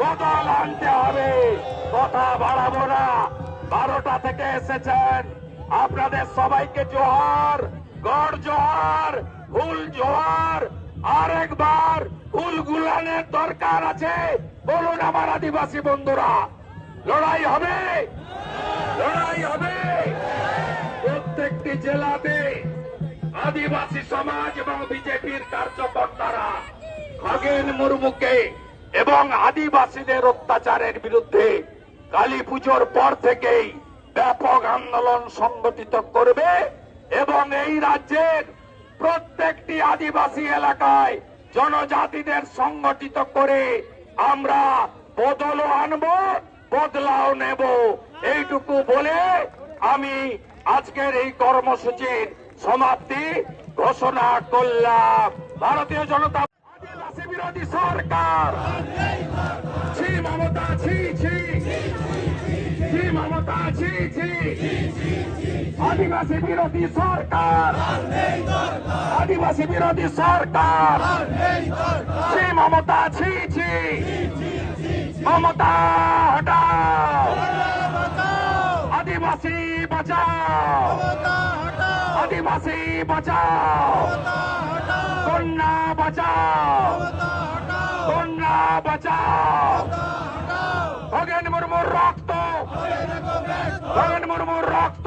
বদল আনতে হবে? কথা বাড়াবো না। বারোটা থেকে এসেছেন। আপনাদের সবাইকে জোহার। গড় জোহার ফুল জোহার আরেকবার ফুল গুলানের দরকার আছে। বলুন আমার আদিবাসী বন্ধুরা, লড়াই হবে? লড়াই হবে। প্রত্যেকটি জেলাতে আদিবাসী সমাজ এবং বিজেপির কার্যকর্তারা খগেন মুর্মুকে এবং আদিবাসীদের অত্যাচারের বিরুদ্ধে কালী পুজোর পর থেকেই ব্যাপক আন্দোলন সংগঠিত করবে। এবং এই রাজ্যের প্রত্যেকটি আদিবাসী এলাকায় জনজাতিদের সংগঠিত করে আমরা বদলও আনব বদলাও নেব এইটুকু বলে আমি আজকের এই কর্মসূচির সমাপ্তি ঘোষণা করলাম ভারতীয় জনতা আদিবাসী বিরোধী সরকার ছি মমতা ছি ছি ছি মমতা ছি ছি আদিবাসী বিরোধী সরকার। আদিবাসী বিরোধী সরকার। ছি, মমতা, ছি ছি। মমতা, হটাও। আদিবাসী বাঁচাও। আদিবাসী বাঁচাও। কন্যা বাঁচাও। কন্যা বাঁচাও। খগেন মুর্মুর রক্ত। খগেন মুর্মুর রক্ত।